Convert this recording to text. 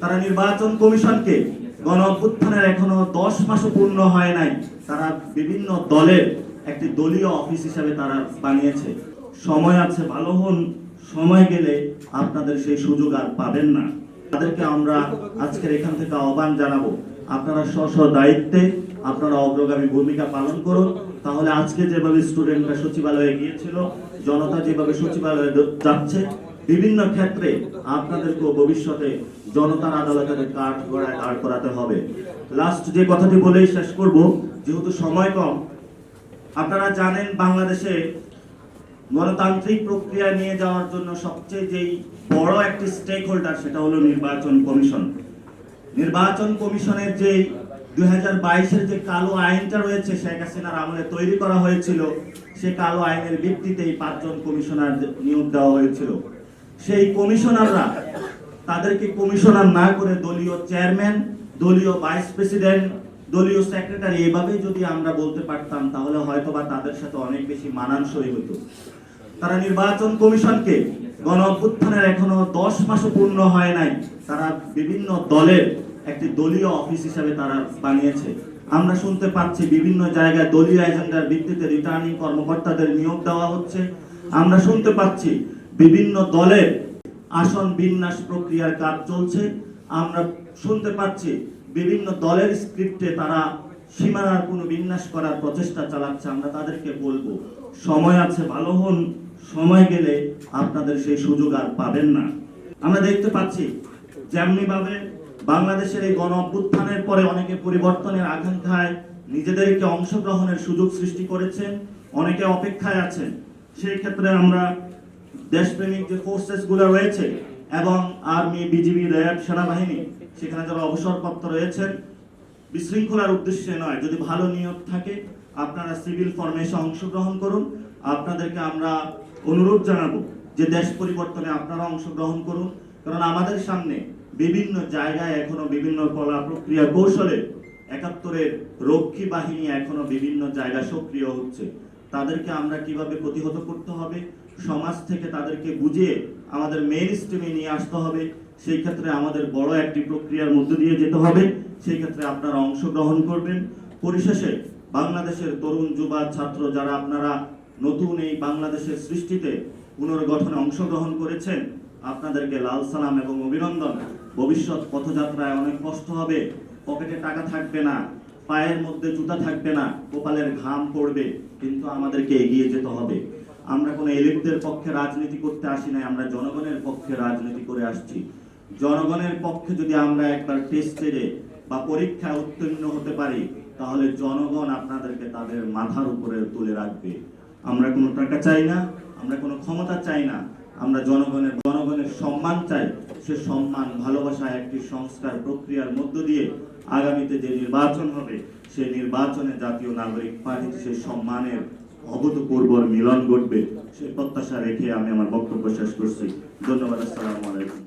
তারা নির্বাচন কমিশনকে গণ অভ্যুত্থানের এখনও দশ মাসও পূর্ণ হয় নাই। তারা বিভিন্ন দলের একটি দলীয় অফিস হিসাবে তারা বানিয়েছে। সময় আছে, ভালো হন, সময় গেলে আপনাদের সেই সুযোগ আর পাবেন না। তাদেরকে আমরা আজকের এখান থেকে আহ্বান জানাব, আপনারা স্ব স্ব দায়িত্বে আপনারা অগ্রগামী ভূমিকা পালন করুন। তাহলে আজকে যেভাবে স্টুডেন্টরা সচিবালয়ে গিয়েছিল, জনতা যেভাবে সচিবালয়ে যাচ্ছে বিভিন্ন ক্ষেত্রে আপনাদেরকেও ভবিষ্যতে জনতার আদালতের কাঠ গড়ায় দাঁড় করাতে হবে। লাস্ট যে কথাটি বলেই শেষ করব, যেহেতু সময় কম, আপনারা জানেন বাংলাদেশে গণতান্ত্রিক প্রক্রিয়া নিয়ে যাওয়ার জন্য সবচেয়ে যেই বড় একটি স্টেক হোল্ডার সেটা হলো নির্বাচন কমিশন। নির্বাচন কমিশনের যে দুই হাজার বাইশের যে কালো আইনটা রয়েছে, শেখ হাসিনার আমলে তৈরি করা হয়েছিল, সে কালো আইনের ভিত্তিতে এই পাঁচজন কমিশনার নিয়োগ দেওয়া হয়েছিল। সেই কমিশনাররা, তাদেরকে কমিশনার না করে দলীয় চেয়ারম্যান, দলীয় ভাইস প্রেসিডেন্ট, দলীয় সেক্রেটারি এভাবে যদি আমরা বলতে পারতাম, তাহলে হয়তো বা তাদের সাথে অনেক বেশি মানানসই হতো তারা নির্বাচন কমিশনকে গণ অভ্যুত্থানের এখনও দশ মাসও পূর্ণ হয় নাই, তারা বিভিন্ন দলের একটি দলীয় অফিস হিসাবে তারা বানিয়েছে। আমরা শুনতে পাচ্ছি বিভিন্ন জায়গায় দলীয় এজেন্ডার ভিত্তিতে রিটার্নিং কর্মকর্তাদের নিয়োগ দেওয়া হচ্ছে। আমরা শুনতে পাচ্ছি বিভিন্ন দলের আসন বিন্যাস প্রক্রিয়ার কাজ চলছে। আমরা শুনতে পাচ্ছি, বিভিন্ন দলের স্ক্রিপ্টে তারা সীমানার কোনো বিন্যাস করার প্রচেষ্টা চালাচ্ছে, আমরা তাদেরকে বলব, সময় আছে, ভালো হন, সময় গেলে আপনাদের সেই সুযোগ আর পাবেন না। আমরা দেখতে পাচ্ছি যেমনি ভাবে বাংলাদেশের এই গণ অভ্যুত্থানের পরে অনেকে পরিবর্তনের আকাঙ্ক্ষায় নিজেদেরকে অংশগ্রহণের সুযোগ সৃষ্টি করেছেন, অনেকে অপেক্ষায় আছেন। সেই ক্ষেত্রে আমরা দেশপ্রেমিক যে ফোর্সেসগুলো রয়েছে এবং আর্মি, বিজিবি, র্যাব, সেনাবাহিনী, সেখানে যারা অবসরপ্রাপ্ত রয়েছেন, বিশৃঙ্খলার উদ্দেশ্যে নয়। যদি ভালো নিয়োগ থাকে, আপনারা সিভিল ফর্মেশে অংশগ্রহণ করুন। আপনাদেরকে আমরা অনুরোধ জানাব যে দেশ পরিবর্তনে আপনারা অংশগ্রহণ করুন। কারণ আমাদের সামনে বিভিন্ন জায়গায় এখনও বিভিন্ন কলা প্রক্রিয়া কৌশলে একাত্তরের রক্ষী বাহিনী এখনও বিভিন্ন জায়গায় সক্রিয় হচ্ছে। তাদেরকে আমরা কীভাবে প্রতিহত করতে হবে? সমাজ থেকে তাদেরকে বুঝিয়ে আমাদের মেইন স্ট্রিমে নিয়ে আসতে হবে। সেই ক্ষেত্রে আমাদের বড় একটি প্রক্রিয়ার মধ্য দিয়ে যেতে হবে। সেই ক্ষেত্রে আপনারা অংশগ্রহণ করবেন। পরিশেষে বাংলাদেশের তরুণ, যুবা, ছাত্র যারা আপনারা নতুন এই বাংলাদেশের সৃষ্টিতে পুনর্গঠনে অংশগ্রহণ করেছেন, আপনাদেরকে লাল সালাম এবং অভিনন্দন। ভবিষ্যৎ পথযাত্রায় অনেক কষ্ট হবে। পকেটে টাকা থাকবে না, পায়ের মধ্যে জুতা থাকবে না, কপালের ঘাম পড়বে, কিন্তু আমাদেরকে এগিয়ে যেতে হবে। আমরা কোনো এলিটদের পক্ষে রাজনীতি করতে আসি নাই, আমরা জনগণের পক্ষে রাজনীতি করে আসছি। জনগণের পক্ষে যদি আমরা একবার টেস্টে বা পরীক্ষায় উত্তীর্ণ হতে পারি, তাহলে জনগণ আপনাদেরকে তাদের মাথার উপরে তুলে রাখবে। আমরা কোনো টাকা চাই না, আমরা কোনো ক্ষমতা চাই না, আমরা জনগণের জনগণের সম্মান চাই। সে সম্মান, ভালোবাসা একটি সংস্কার প্রক্রিয়ার মধ্য দিয়ে আগামীতে যে নির্বাচন হবে, সে নির্বাচনে জাতীয় নাগরিক পার্টিতে সে সম্মানের অভূতপূর্বর মিলন ঘটবে সেই প্রত্যাশা রেখে আমি আমার বক্তব্য শেষ করছি। ধন্যবাদ আসসালামু আলাইকুম।